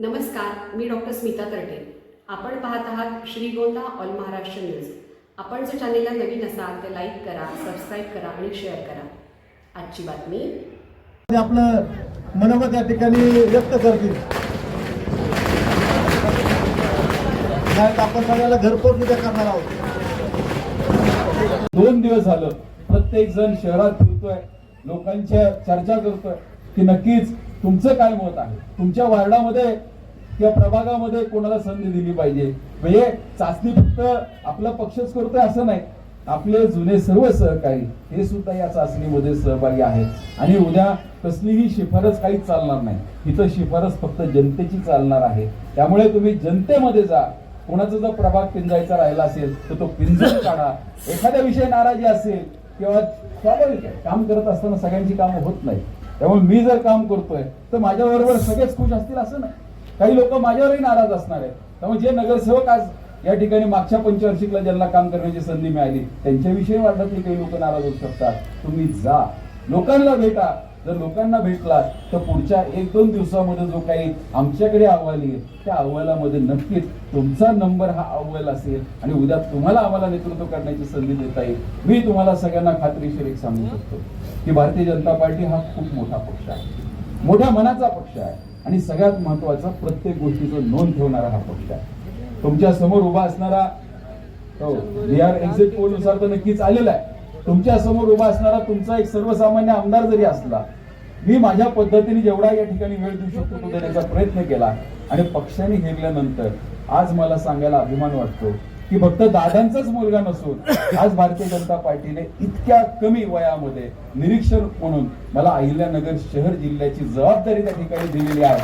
नमस्कार मी डॉक्टर स्मिता तरटे आपण पाहत आहात श्रीगोंदा ऑल महाराष्ट्र न्यूज. आपण जर चॅनेलला नवीन असाल तर लाईक करा सबस्क्राईब करा आणि शेअर करा. आजची बातमी. आपलं मनोगत या ठिकाणी व्यक्त करतील. आपण सगळ्याला घरपोच उद्या करणार आहोत. दोन दिवस झालं. प्रत्येक जण शहरात फिरतोय. लोकांच्या चर्चा करतोय. की नक्कीच तुमचं काय मत आहे? तुमच्या वार्डामध्ये किंवा प्रभागामध्ये कोणाला संधी दिली पाहिजे? म्हणजे चाचणी फक्त आपला पक्षच करतोय असं नाही. आपले जुने सर्व सहकारी हे सुद्धा या चाचणीमध्ये सहभागी आहेत. आणि उद्या कसलीही शिफारस काहीच चालणार नाही. इथं शिफारस फक्त जनतेची चालणार आहे. त्यामुळे तुम्ही जनतेमध्ये जा. कोणाचा जर प्रभाग पिंजायचा राहिला असेल तर तो पिंजून काढा. एखाद्या विषयी नाराजी असेल किंवा स्वाभाविक आहे. काम करत असताना सगळ्यांची कामं होत नाही त्यामुळे मी जर काम करतोय तर माझ्याबरोबर सगळेच खुश असतील असं नाही. काही लोक माझ्यावरही नाराज असणार आहेत. त्यामुळे जे नगरसेवक आज या ठिकाणी मागच्या पंचवार्षिकला ज्यांना काम करण्याची संधी मिळाली त्यांच्याविषयी वाटतले काही लोक नाराज होऊ शकतात. तुम्ही जा. लोकांना भेटा. जर लोकांना भेटला तर पुढच्या एक दोन दिवसामध्ये जो काही आमच्याकडे अहवाल येईल त्या अहवालामध्ये नक्कीच तुमचा नंबर हा अव्वल असेल आणि उद्या तुम्हाला आम्हाला नेतृत्व करण्याची संधी देता येईल. मी तुम्हाला सगळ्यांना खात्रीशीर एक सांगू शकतो की भारतीय जनता पार्टी हा खूप मोठा पक्ष आहे. मोठ्या मनाचा पक्ष आहे आणि सगळ्यात महत्त्वाचा प्रत्येक गोष्टीचं नोंद ठेवणारा हा पक्ष आहे. तुमच्यासमोर उभा असणारा हो बिहार एक्झिट पोलनुसार तर नक्कीच आलेला आहे. तुमच्यासमोर उभा असणारा तुमचा एक सर्वसामान्य आमदार जरी असला मी माझ्या पद्धतीने जेवढा या ठिकाणी वेळ देऊ शकतो तो देण्याचा प्रयत्न केला. आणि पक्षाने घेरल्यानंतर आज मला सांगायला अभिमान वाटतो की फक्त दादांचाच मुलगा नसून आज भारतीय जनता पार्टीने इतक्या कमी वयामध्ये निरीक्षक म्हणून मला अहिल्यानगर शहर जिल्ह्याची जबाबदारी त्या ठिकाणी दिलेली आहे.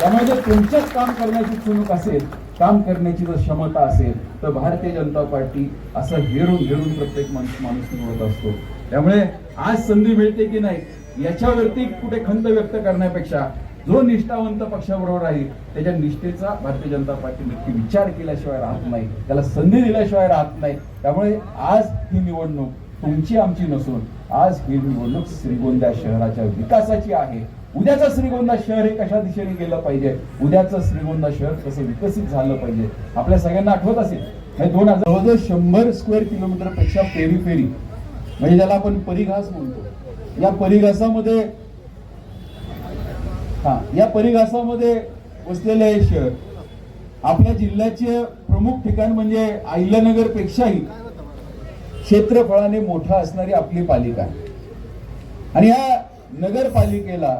त्यामुळे जर तुमच्याच काम करण्याची चुणूक असेल काम करण्याची जर क्षमता असेल तर भारतीय जनता पार्टी असं हेरून हेरून प्रत्येक माणूस माणूस निवडत असतो. त्यामुळे आज संधी मिळते की नाही याच्यावरती कुठे खंत व्यक्त करण्यापेक्षा जो निष्ठावंत पक्षाबरोबर आहे त्याच्या निष्ठेचा भारतीय जनता पार्टी नक्की विचार केल्याशिवाय राहत नाही. त्याला संधी दिल्याशिवाय राहत नाही. त्यामुळे आज ही निवडणूक तुमची आमची नसून आज ही निवडणूक श्रीगोंदा शहराच्या विकासाची आहे. उद्याचं श्रीगोंदा शहर हे कशा दिशेने गेलं पाहिजे? उद्याचं श्रीगोंदा शहर कसं विकसित झालं पाहिजे? आपल्या सगळ्यांना आठवत असेल. दोन हजार जवळजवळ शंभर स्क्वेअर किलोमीटरपेक्षा फेरी फेरी म्हणजे ज्याला आपण परिघास म्हणतो. या परिघासामध्ये हा या परिघासामध्ये वसलेले हे शहर. आपल्या जिल्ह्याचे प्रमुख ठिकाण म्हणजे अहिल्यानगर पेक्षाही क्षेत्रफळाने मोठा असणारी आपली पालिका आहे. आणि या नगरपालिकेला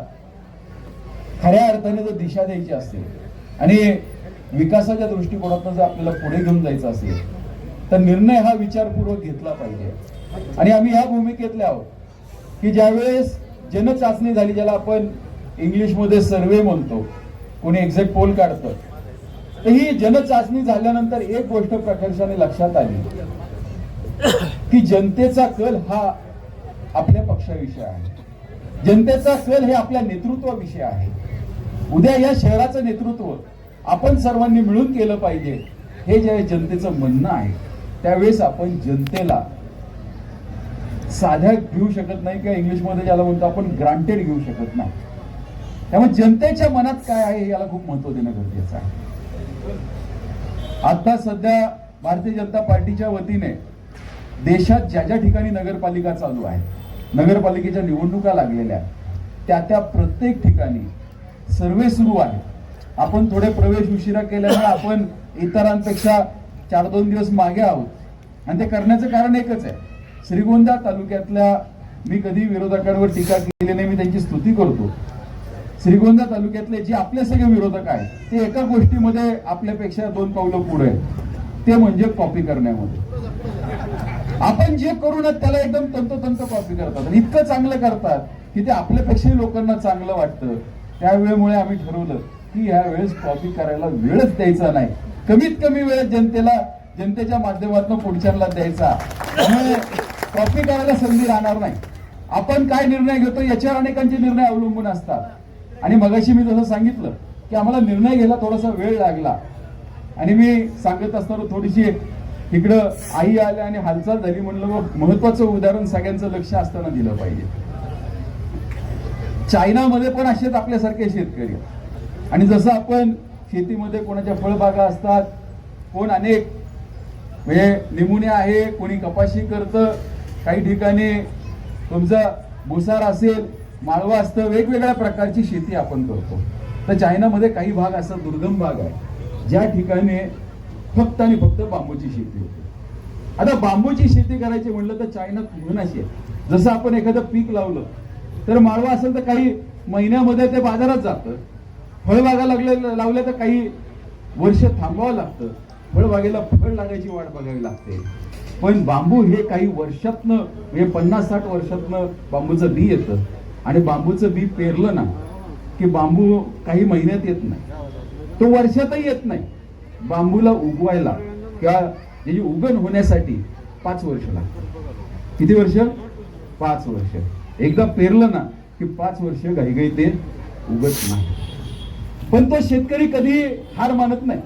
खऱ्या अर्थाने जर दिशा द्यायची असेल आणि विकासाच्या दृष्टिकोनातून जर आपल्याला पुढे घेऊन जायचं असेल तर निर्णय हा विचारपूर्वक घेतला पाहिजे. आणि आम्ही ह्या भूमिकेतले आहोत की ज्यावेळेस जनचाचणी झाली ज्याला आपण इंग्लिशमध्ये सर्वे म्हणतो कोणी एक्झॅक्ट पोल काढतं तर ही जनचाचणी झाल्यानंतर एक गोष्ट प्रकर्षाने लक्षात आली की जनतेचा कल हा आपल्या पक्षाविषयी आहे. जनतेचा कल हे आपल्या नेतृत्वाविषयी आहे. उद्या या शहराचं नेतृत्व आपण सर्वांनी मिळून केलं पाहिजे हे जे जनतेचं म्हणणं आहे त्यावेळेस आपण जनतेला साध्या घेऊ शकत नाही किंवा इंग्लिशमध्ये ज्याला म्हणतो आपण ग्रांटेड घेऊ शकत नाही. त्यामुळे जनतेच्या मनात काय आहे याला खूप महत्त्व देणं गरजेचं आहे. आता सध्या भारतीय जनता पार्टीच्या वतीने देशात ज्या ज्या ठिकाणी नगरपालिका चालू आहे नगरपालिकेच्या निवडणुका लागलेल्या त्या त्या प्रत्येक ठिकाणी सर्वे सुरू आहे आपण थोडे प्रवेश उशिरा केल्यामुळे आपण इतरांपेक्षा चार दोन दिवस मागे आहोत. आणि ते करण्याचं कारण एकच आहे. श्रीगोंदा तालुक्यातल्या मी कधी विरोधकांवर टीका केली नाही मी त्यांची स्तुती करतो. श्रीगोंदा तालुक्यातले जे आपले सगळे विरोधक आहेत ते एका गोष्टीमध्ये आपल्यापेक्षा दोन पावलं पुढे. ते म्हणजे कॉपी करण्यामध्ये. आपण जे करू ना त्याला एकदम तंतोतंत कॉपी करतात. इतकं चांगलं करतात की ते आपल्यापेक्षाही लोकांना चांगलं वाटतं. त्यावेळेमुळे आम्ही ठरवलं की ह्या वेळेस कॉपी करायला वेळच द्यायचा नाही. कमीत कमी वेळेत जनतेला जनतेच्या माध्यमातून पुढच्याला द्यायचा. त्यामुळे कॉपी करायला संधी राहणार नाही. आपण काय निर्णय घेतो याच्यावर अनेकांचे निर्णय अवलंबून असतात. आणि मगाशी मी जसं सांगितलं की आम्हाला निर्णय घ्यायला थोडासा वेळ लागला. आणि मी सांगत असताना थोडीशी इकडं आई आल्या आणि हालचाल झाली म्हणलं महत्वाचं उदाहरण सगळ्यांचं लक्ष असताना दिलं पाहिजे. चायनामध्ये पण असेच आपल्यासारखे शेतकरी. आणि जसं आपण शेतीमध्ये कोणाच्या फळबागा असतात कोण अनेक म्हणजे निमुने आहे कोणी कपाशी करतं काही ठिकाणी तुमचा भुसार असेल माळवा असतं वेगवेगळ्या प्रकारची शेती आपण करतो. तर चायनामध्ये काही भाग असा दुर्गम भाग आहे ज्या ठिकाणी फक्त आणि फक्त बांबूची शेती होते. आता बांबूची शेती करायची म्हणलं तर चायना म्हण अशी आहे जसं आपण एखादं पीक लावलं तर माळवा असेल तर काही महिन्यामध्ये ते बाजारात जातं. फळबागा लागले लावल्या तर काही वर्ष थांबावं लागतं. फळबागेला फळ लागायची वाट बघावी लागते. पण बांबू हे काही वर्षातनं म्हणजे पन्नास साठ वर्षातनं बांबूचं बी येतं. आणि बांबूचं बी पेरलं ना की बांबू काही महिन्यात येत नाही. तो वर्षातही येत नाही. बांबूला उगवायला किंवा त्याची उगण होण्यासाठी पाच वर्ष लागतात. किती वर्ष? पाच वर्ष. एकदा पेरलं ना की पाच वर्ष घाईघाई ते उगत नाही. पण तो शेतकरी कधी हार मानत नाही.